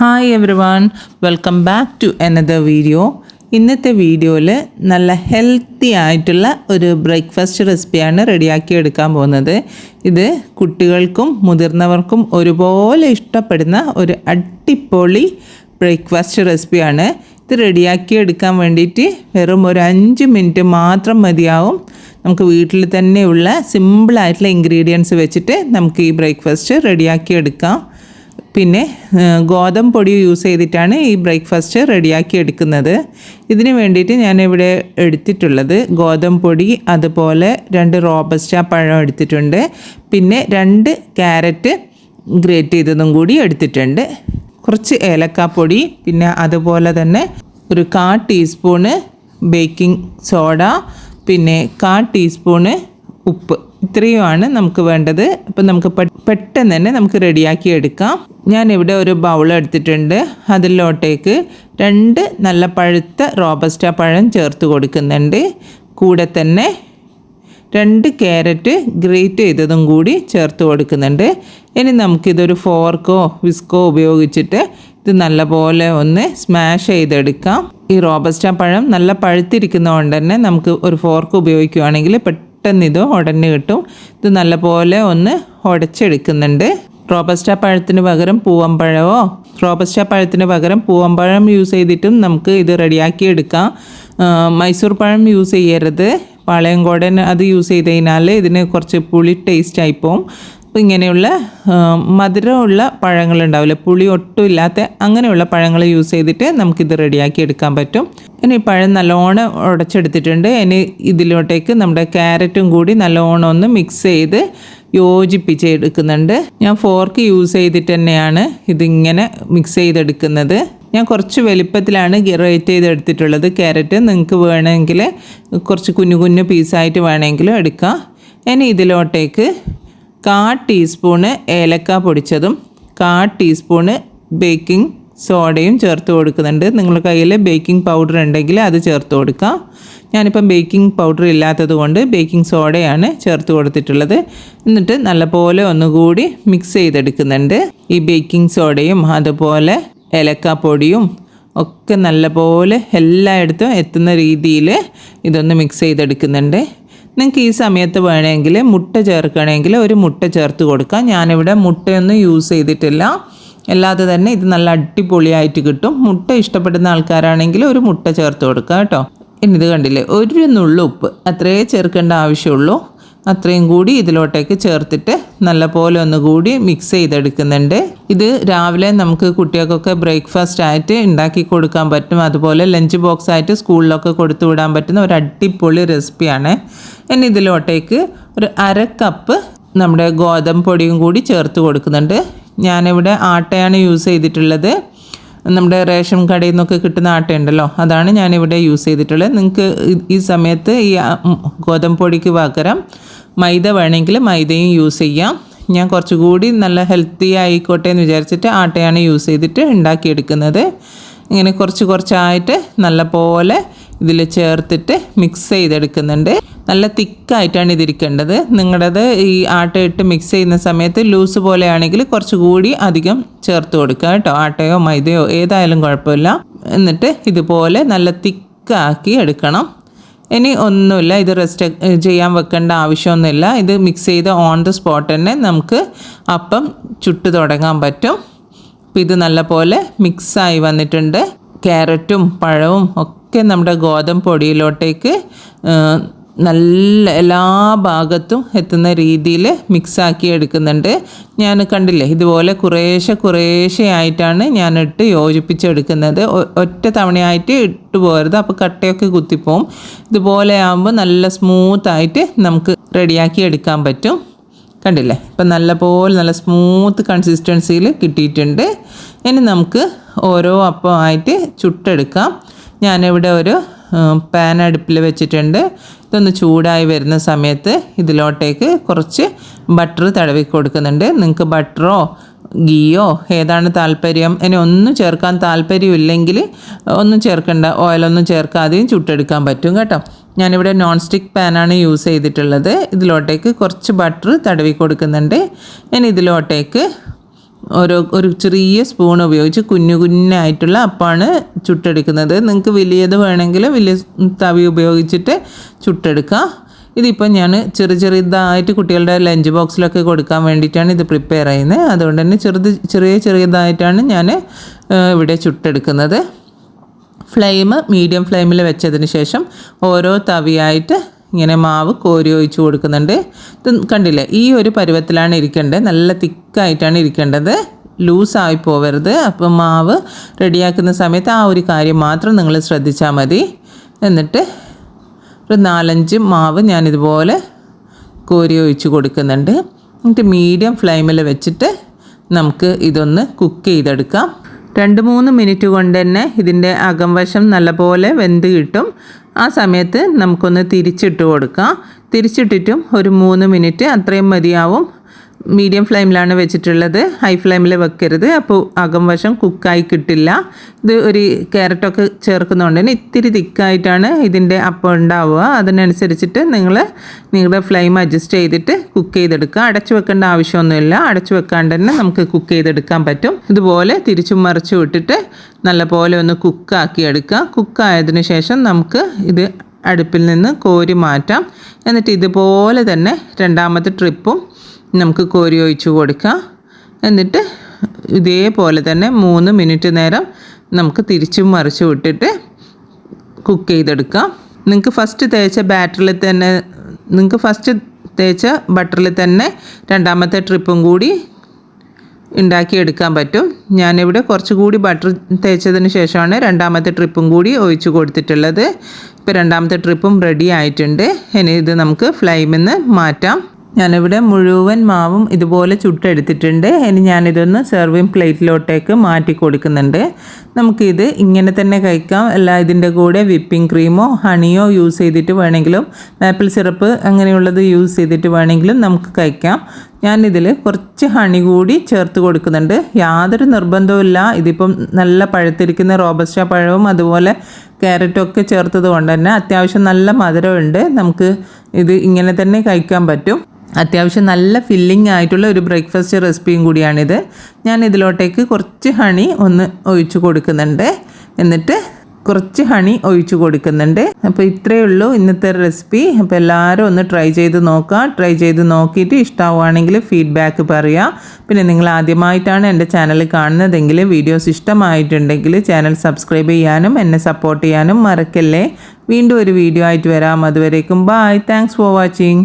Hi everyone welcome back to another video ഇന്നത്തെ വീഡിയോയിൽ നല്ല ഹെൽത്തി ആയിട്ടുള്ള ഒരു ബ്രേക്ക്ഫാസ്റ്റ് റെസിപ്പിയാണ് റെഡിയാക്കി എടുക്കാൻ പോകുന്നത്. ഇത് കുട്ടികൾക്കും മുതിർന്നവർക്കും ഒരുപോലെ ഇഷ്ടപ്പെടുന്ന ഒരു അടിപൊളി ബ്രേക്ക്ഫാസ്റ്റ് റെസിപ്പിയാണ് ഇത് റെഡിയാക്കി എടുക്കാൻ വേണ്ടിയിട്ട് വെറും ഒരു അഞ്ച് മിനിറ്റ് മാത്രം മതിയാവും. നമുക്ക് വീട്ടിൽ തന്നെയുള്ള സിമ്പിളായിട്ടുള്ള ഇൻഗ്രീഡിയൻസ് വെച്ചിട്ട് നമുക്ക് ഈ ബ്രേക്ക്ഫാസ്റ്റ് റെഡിയാക്കി എടുക്കാം. പിന്നെ ഗോതമ്പ് പൊടി യൂസ് ചെയ്തിട്ടാണ് ഈ ബ്രേക്ക്ഫാസ്റ്റ് റെഡിയാക്കി എടുക്കുന്നത്. ഇതിന് വേണ്ടിയിട്ട് ഞാനിവിടെ എടുത്തിട്ടുള്ളത് ഗോതമ്പ് പൊടി അതുപോലെ രണ്ട് റോബസ്റ്റ പഴം എടുത്തിട്ടുണ്ട്. പിന്നെ രണ്ട് ക്യാരറ്റ് ഗ്രേറ്റ് ചെയ്തതും കൂടി എടുത്തിട്ടുണ്ട്. കുറച്ച് ഏലക്കാപ്പൊടി പിന്നെ അതുപോലെ തന്നെ ഒരു കാ ടീസ്പൂണ് ബേക്കിംഗ് സോഡ പിന്നെ കാ ടീസ്പൂണ് ഉപ്പ്. ഇത്രയുമാണ് നമുക്ക് വേണ്ടത്. അപ്പം നമുക്ക് പെട്ടെന്ന് തന്നെ നമുക്ക് റെഡിയാക്കി എടുക്കാം. ഞാൻ ഇവിടെ ഒരു ബൗൾ എടുത്തിട്ടുണ്ട്. അതിലോട്ടേക്ക് രണ്ട് നല്ല പഴുത്ത റോബസ്റ്റ പഴം ചേർത്ത് കൊടുക്കുന്നുണ്ട്. കൂടെ തന്നെ രണ്ട് ക്യാരറ്റ് ഗ്രേറ്റ് ചെയ്തതും കൂടി ചേർത്ത് കൊടുക്കുന്നുണ്ട്. ഇനി നമുക്കിതൊരു ഫോർക്കോ വിസ്കോ ഉപയോഗിച്ചിട്ട് ഇത് നല്ലപോലെ ഒന്ന് സ്മാഷ് ചെയ്തെടുക്കാം. ഈ റോബസ്റ്റ പഴം നല്ല പഴുത്തിരിക്കുന്നതുകൊണ്ട് തന്നെ നമുക്ക് ഒരു ഫോർക്ക് ഉപയോഗിക്കുകയാണെങ്കിൽ പെട്ടെന്ന് ഇത് ഉടനെ കിട്ടും. ഇത് നല്ലപോലെ ഒന്ന് ഉടച്ചെടുക്കുന്നുണ്ട്. റോബസ്റ്റ പഴത്തിന് പകരം പൂവമ്പഴമോ റോബസ്റ്റ പഴത്തിന് പകരം പൂവമ്പഴം യൂസ് ചെയ്തിട്ടും നമുക്ക് ഇത് റെഡിയാക്കി എടുക്കാം. മൈസൂർ പഴം യൂസ് ചെയ്യരുത്. പാളയംകോടൻ അത് യൂസ് ചെയ്ത് കഴിഞ്ഞാൽ ഇതിന് കുറച്ച് പുളി ടേസ്റ്റ് ആയിപ്പോവും അപ്പോൾ ഇങ്ങനെയുള്ള മധുരമുള്ള പഴങ്ങൾ പഴങ്ങളുണ്ടാവില്ല? പുളി ഒട്ടും ഇല്ലാത്ത അങ്ങനെയുള്ള പഴങ്ങൾ യൂസ് ചെയ്തിട്ട് നമുക്കിത് റെഡിയാക്കി എടുക്കാൻ പറ്റും. ഇനി പഴം നല്ലോണം ഉടച്ചെടുത്തിട്ടുണ്ട്. ഇനി ഇതിലോട്ടേക്ക് നമ്മുടെ ക്യാരറ്റും കൂടി നല്ലോണം ഒന്ന് മിക്സ് ചെയ്ത് യോജിപ്പിച്ച് എടുക്കുന്നുണ്ട്. ഞാൻ ഫോർക്ക് യൂസ് ചെയ്തിട്ട് തന്നെയാണ് ഇതിങ്ങനെ മിക്സ് ചെയ്തെടുക്കുന്നത്. ഞാൻ കുറച്ച് വലിപ്പത്തിലാണ് ഗ്രേറ്റ് ചെയ്തെടുത്തിട്ടുള്ളത് ക്യാരറ്റ്. നിങ്ങൾക്ക് വേണമെങ്കിൽ കുറച്ച് കുഞ്ഞു കുഞ്ഞു പീസായിട്ട് വേണമെങ്കിലും എടുക്കാം. ഇനി ഇതിലോട്ടേക്ക് കാ ടീസ്പൂണ് ഏലക്ക പൊടിച്ചതും കാ ടീസ്പൂണ് ബേക്കിംഗ് സോഡയും ചേർത്ത് കൊടുക്കുന്നുണ്ട്. നിങ്ങളുടെ കയ്യിൽ ബേക്കിംഗ് പൗഡർ ഉണ്ടെങ്കിൽ അത് ചേർത്ത് കൊടുക്കാം ഞാനിപ്പം ബേക്കിംഗ് പൗഡർ ഇല്ലാത്തത് കൊണ്ട് ബേക്കിംഗ് സോഡയാണ് ചേർത്ത് കൊടുത്തിട്ടുള്ളത്. എന്നിട്ട് നല്ലപോലെ ഒന്നുകൂടി മിക്സ് ചെയ്തെടുക്കുന്നുണ്ട്. ഈ ബേക്കിംഗ് സോഡയും അതുപോലെ ഏലക്കാപ്പൊടിയും ഒക്കെ നല്ലപോലെ എല്ലായിടത്തും എത്തുന്ന രീതിയിൽ ഇതൊന്ന് മിക്സ് ചെയ്തെടുക്കുന്നുണ്ട്. നിങ്ങൾക്ക് ഈ സമയത്ത് വേണമെങ്കിൽ മുട്ട ചേർക്കണമെങ്കിൽ ഒരു മുട്ട ചേർത്ത് കൊടുക്കാം. ഞാനിവിടെ മുട്ടയൊന്നും യൂസ് ചെയ്തിട്ടില്ല. അല്ലാതെ തന്നെ ഇത് നല്ല അടിപൊളിയായിട്ട് കിട്ടും. മുട്ട ഇഷ്ടപ്പെടുന്ന ആൾക്കാരാണെങ്കിൽ ഒരു മുട്ട ചേർത്ത് കൊടുക്കുക കേട്ടോ. ഇനി ഇത് കണ്ടില്ലേ? ഒരു നുള്ളു ഉപ്പ്. അത്രയേ ചേർക്കേണ്ട ആവശ്യമുള്ളൂ. അത്രയും കൂടി ഇതിലോട്ടേക്ക് ചേർത്തിട്ട് നല്ല നല്ലപോലെ ഒന്നുകൂടി മിക്സ് ചെയ്തെടുക്കുന്നുണ്ട്. ഇത് രാവിലെ നമുക്ക് കുട്ടികൾക്കൊക്കെ ബ്രേക്ക്ഫാസ്റ്റ് ആയിട്ട് ഉണ്ടാക്കി കൊടുക്കാൻ പറ്റും. അതുപോലെ ലഞ്ച് ബോക്സ് ആയിട്ട് സ്കൂളിലൊക്കെ കൊടുത്തു വിടാൻ പറ്റുന്ന ഒരു അടിപൊളി റെസിപ്പിയാണ് ഇനി ഇതിലോട്ടേക്ക് ഒരു അര കപ്പ് നമ്മുടെ ഗോതമ്പ് പൊടിയും കൂടി ചേർത്ത് കൊടുക്കുന്നുണ്ട്. ഞാനിവിടെ ആട്ടയാണ് യൂസ് ചെയ്തിട്ടുള്ളത്. നമ്മുടെ റേഷൻ കടയിൽ നിന്നൊക്കെ കിട്ടുന്ന ആട്ടയുണ്ടല്ലോ അതാണ് ഞാനിവിടെ യൂസ് ചെയ്തിട്ടുള്ളത്. നിങ്ങൾക്ക് ഈ- സമയത്ത് ഈ ആ, ഗോതമ്പ് പൊടിക്ക് പകരം മൈദ വേണമെങ്കിൽ മൈദയും യൂസ് ചെയ്യാം. ഞാൻ കുറച്ചുകൂടി നല്ല ഹെൽത്തി ആയിക്കോട്ടെ എന്ന് വിചാരിച്ചിട്ട് ആട്ടയാണ് യൂസ് ചെയ്തിട്ട് ഉണ്ടാക്കിയെടുക്കുന്നത്. ഇങ്ങനെ കുറച്ച് കുറച്ചായിട്ട് നല്ല പോലെ ഇതിൽ ചേർത്തിട്ട് മിക്സ് ചെയ്തെടുക്കുന്നുണ്ട്. നല്ല തിക്കായിട്ടാണ് ഇതിരിക്കേണ്ടത്. നിങ്ങളുടേത് ഈ ആട്ട ഇട്ട് മിക്സ് ചെയ്യുന്ന സമയത്ത് ലൂസ് പോലെയാണെങ്കിൽ കുറച്ചുകൂടി അധികം ചേർത്ത് കൊടുക്കുക കേട്ടോ. ആട്ടയോ മൈദയോ ഏതായാലും കുഴപ്പമില്ല. എന്നിട്ട് ഇതുപോലെ നല്ല തിക്കാക്കി എടുക്കണം. ഇനി ഒന്നുമില്ല. ഇത് റെസ്റ്റ് ചെയ്യാൻ വെക്കേണ്ട ആവശ്യമൊന്നുമില്ല. ഇത് മിക്സ് ചെയ്ത് ഓൺ ദ സ്പോട്ട് തന്നെ നമുക്ക് അപ്പം ചുട്ട് തുടങ്ങാൻ പറ്റും. അപ്പോൾ ഇത് നല്ലപോലെ മിക്സായി വന്നിട്ടുണ്ട്. ക്യാരറ്റും പഴവും ഒക്കെ നമ്മുടെ ഗോതമ്പ് പൊടിയിലോട്ടേക്ക് നല്ല എല്ലാ ഭാഗത്തും എത്തുന്ന രീതിയിൽ മിക്സാക്കി എടുക്കുന്നുണ്ട്. ഞാൻ കണ്ടില്ലേ ഇതുപോലെ കുറേശ്ശെ കുറേശ്ശെ ആയിട്ടാണ് ഞാൻ ഇട്ട് യോജിപ്പിച്ചെടുക്കുന്നത്. ഒറ്റ തവണയായിട്ട് ഇട്ട് പോകരുത് അപ്പോൾ കട്ടയൊക്കെ കുത്തിപ്പോവും. ഇതുപോലെ ആകുമ്പോൾ നല്ല സ്മൂത്തായിട്ട് നമുക്ക് റെഡിയാക്കി എടുക്കാൻ പറ്റും. കണ്ടില്ലേ ഇപ്പം നല്ല പോലെ നല്ല സ്മൂത്ത് കൺസിസ്റ്റൻസിയിൽ കിട്ടിയിട്ടുണ്ട്. ഇനി നമുക്ക് ഓരോ അപ്പമായിട്ട് ചുട്ടെടുക്കാം. ഞാനിവിടെ ഒരു പാൻ അടുപ്പിൽ വെച്ചിട്ടുണ്ട്. ഇതൊന്ന് ചൂടായി വരുന്ന സമയത്ത് ഇതിലോട്ടേക്ക് കുറച്ച് ബട്ടർ തടവി കൊടുക്കുന്നുണ്ട്. നിങ്ങൾക്ക് ബട്ടറോ ഗീയോ ഏതാണ് താല്പര്യം? ഇനി ഒന്നും ചേർക്കാൻ താല്പര്യമില്ലെങ്കിൽ ഒന്നും ചേർക്കണ്ട. ഓയിലൊന്നും ചേർക്കാതെയും ചുട്ടെടുക്കാൻ പറ്റും കേട്ടോ. ഞാനിവിടെ നോൺ സ്റ്റിക്ക് പാനാണ് യൂസ് ചെയ്തിട്ടുള്ളത്. ഇതിലോട്ടേക്ക് കുറച്ച് ബട്ടർ തടവി കൊടുക്കുന്നുണ്ട്. ഞാൻ ഇതിലോട്ടേക്ക് ഓരോ ഒരു ചെറിയ സ്പൂൺ ഉപയോഗിച്ച് കുഞ്ഞു കുഞ്ഞായിട്ടുള്ള അപ്പമാണ് ചുട്ടെടുക്കുന്നത്. നിങ്ങൾക്ക് വലിയത് വേണമെങ്കിൽ വലിയ തവി ഉപയോഗിച്ചിട്ട് ചുട്ടെടുക്കുക ഇതിപ്പോൾ ഞാൻ ചെറു ചെറുതായിട്ട് കുട്ടികളുടെ ലഞ്ച് ബോക്സിലൊക്കെ കൊടുക്കാൻ വേണ്ടിയിട്ടാണ് ഇത് പ്രിപ്പയർ ചെയ്യുന്നത് അതുകൊണ്ട് തന്നെ ചെറുത് ചെറിയ ചെറിയതായിട്ടാണ് ഞാൻ ഇവിടെ ചുട്ടെടുക്കുന്നത്. ഫ്ലെയിം മീഡിയം ഫ്ലെയിമിൽ വെച്ചതിന് ശേഷം ഓരോ തവിയായിട്ട് ഇങ്ങനെ മാവ് കോരി ഒഴിച്ച് കൊടുക്കുന്നുണ്ട്. ഇത് കണ്ടില്ലേ? ഈ ഒരു പരുവത്തിലാണ് ഇരിക്കേണ്ടത്. നല്ല തിക്കായിട്ടാണ് ഇരിക്കേണ്ടത്. ലൂസായി പോവരുത്. അപ്പോൾ മാവ് റെഡിയാക്കുന്ന സമയത്ത് ആ ഒരു കാര്യം മാത്രം നിങ്ങൾ ശ്രദ്ധിച്ചാൽ മതി. എന്നിട്ട് ഒരു നാലഞ്ച് മാവ് ഞാനിതുപോലെ കോരി ഒഴിച്ച് കൊടുക്കുന്നുണ്ട്. എന്നിട്ട് മീഡിയം ഫ്ലെയിമിൽ വെച്ചിട്ട് നമുക്ക് ഇതൊന്ന് കുക്ക് ചെയ്തെടുക്കാം. രണ്ട് മൂന്ന് മിനിറ്റ് കൊണ്ട് തന്നെ ഇതിന്റെ അകംവശം നല്ലപോലെ വെന്ത് കിട്ടും. ആ സമയത്ത് നമുക്കൊന്ന് തിരിച്ചിട്ട് കൊടുക്കാം. തിരിച്ചിട്ടിട്ടും ഒരു മൂന്ന് മിനിറ്റ് അത്രയും മതിയാവും. മീഡിയം ഫ്ലെയിമിലാണ് വെച്ചിട്ടുള്ളത്. ഹൈ ഫ്ലെയിമിൽ വെക്കരുത്. അപ്പോൾ അകം വശം കുക്കായി കിട്ടില്ല. ഇത് ഒരു ക്യാരറ്റൊക്കെ ചേർക്കുന്നതുകൊണ്ട് തന്നെ ഇത്തിരി തിക്കായിട്ടാണ് ഇതിന്റെ അപ്പം ഉണ്ടാവുക അതിനനുസരിച്ചിട്ട് നിങ്ങൾ നിങ്ങളുടെ ഫ്ലെയിം അഡ്ജസ്റ്റ് ചെയ്തിട്ട് കുക്ക് ചെയ്തെടുക്കുക. അടച്ചു വെക്കേണ്ട ആവശ്യമൊന്നുമില്ല. അടച്ചു വെക്കാണ്ട് തന്നെ നമുക്ക് കുക്ക് ചെയ്തെടുക്കാൻ പറ്റും. ഇതുപോലെ തിരിച്ചും മറിച്ചു വിട്ടിട്ട് നല്ലപോലെ ഒന്ന് കുക്കാക്കി എടുക്കുക കുക്കായതിനു ശേഷം നമുക്ക് ഇത് അടുപ്പിൽ നിന്ന് കോരി മാറ്റാം. എന്നിട്ട് ഇതുപോലെ തന്നെ രണ്ടാമത്തെ ട്രിപ്പും നമുക്ക് കോരി ഒഴിച്ച് കൊടുക്കാം. എന്നിട്ട് ഇതേപോലെ തന്നെ മൂന്ന് മിനിറ്റ് നേരം നമുക്ക് തിരിച്ചും മറിച്ച് വിട്ടിട്ട് കുക്ക് ചെയ്തെടുക്കാം. നിങ്ങൾക്ക് ഫസ്റ്റ് തേച്ച ബാറ്ററിൽ തന്നെ നിങ്ങൾക്ക് ഫസ്റ്റ് തേച്ച ബട്ടറിൽ തന്നെ രണ്ടാമത്തെ ട്രിപ്പും കൂടി ഉണ്ടാക്കിയെടുക്കാൻ പറ്റും. ഞാനിവിടെ കുറച്ചുകൂടി ബട്ടർ തേച്ചതിന് ശേഷമാണ് രണ്ടാമത്തെ ട്രിപ്പും കൂടി ഒഴിച്ച് കൊടുത്തിട്ടുള്ളത്. ഇപ്പോൾ രണ്ടാമത്തെ ട്രിപ്പും റെഡി ആയിട്ടുണ്ട്. ഇനി ഇത് നമുക്ക് ഫ്ലെയിമിൽ നിന്ന് മാറ്റാം. ഞാനിവിടെ മുഴുവൻ മാവും ഇതുപോലെ ചുട്ടെടുത്തിട്ടുണ്ട്. ഇനി ഞാനിതൊന്ന് സെർവിങ് പ്ലേറ്റിലോട്ടേക്ക് മാറ്റി കൊടുക്കുന്നുണ്ട്. നമുക്കിത് ഇങ്ങനെ തന്നെ കഴിക്കാം. അല്ല ഇതിന്റെ കൂടെ വിപ്പിംഗ് ക്രീമോ ഹണിയോ യൂസ് ചെയ്തിട്ട് വേണമെങ്കിലും ആപ്പിൾ സിറപ്പ് അങ്ങനെയുള്ളത് യൂസ് ചെയ്തിട്ട് വേണമെങ്കിലും നമുക്ക് കഴിക്കാം. ഞാനിതിൽ കുറച്ച് ഹണി കൂടി ചേർത്ത് കൊടുക്കുന്നുണ്ട്. യാതൊരു നിർബന്ധവുമില്ല ഇതിപ്പം നല്ല പഴുത്തിരിക്കുന്ന റോബസ്റ്റ പഴവും അതുപോലെ ക്യാരറ്റും ഒക്കെ ചേർത്തത് കൊണ്ട് തന്നെ അത്യാവശ്യം നല്ല മധുരമുണ്ട്. നമുക്ക് ഇത് ഇങ്ങനെ തന്നെ കഴിക്കാൻ പറ്റും. അത്യാവശ്യം നല്ല ഫില്ലിംഗ് ആയിട്ടുള്ള ഒരു ബ്രേക്ക്ഫാസ്റ്റ് റെസിപ്പിയും കൂടിയാണിത്. ഞാൻ ഇതിലോട്ടേക്ക് കുറച്ച് ഹണി ഒന്ന് ഒഴിച്ചു കൊടുക്കുന്നുണ്ട്. എന്നിട്ട് കുറച്ച് ഹണി ഒഴിച്ചു കൊടുക്കുന്നുണ്ട്. അപ്പോൾ ഇത്രയേ ഉള്ളൂ ഇന്നത്തെ റെസിപ്പി അപ്പോൾ എല്ലാവരും ഒന്ന് ട്രൈ ചെയ്ത് നോക്കുക. ട്രൈ ചെയ്ത് നോക്കിയിട്ട് ഇഷ്ടമാവുകയാണെങ്കിൽ ഫീഡ്ബാക്ക് പറയുക. പിന്നെ നിങ്ങൾ ആദ്യമായിട്ടാണ് എന്റെ ചാനൽ കാണുന്നതെങ്കിൽ വീഡിയോസ് ഇഷ്ടമായിട്ടുണ്ടെങ്കിൽ ചാനൽ സബ്സ്ക്രൈബ് ചെയ്യാനും എന്നെ സപ്പോർട്ട് ചെയ്യാനും മറക്കല്ലേ. വീണ്ടും ഒരു വീഡിയോ ആയിട്ട് വരാം. അതുവരേക്കും ബായ് താങ്ക്സ് ഫോർ വാച്ചിങ്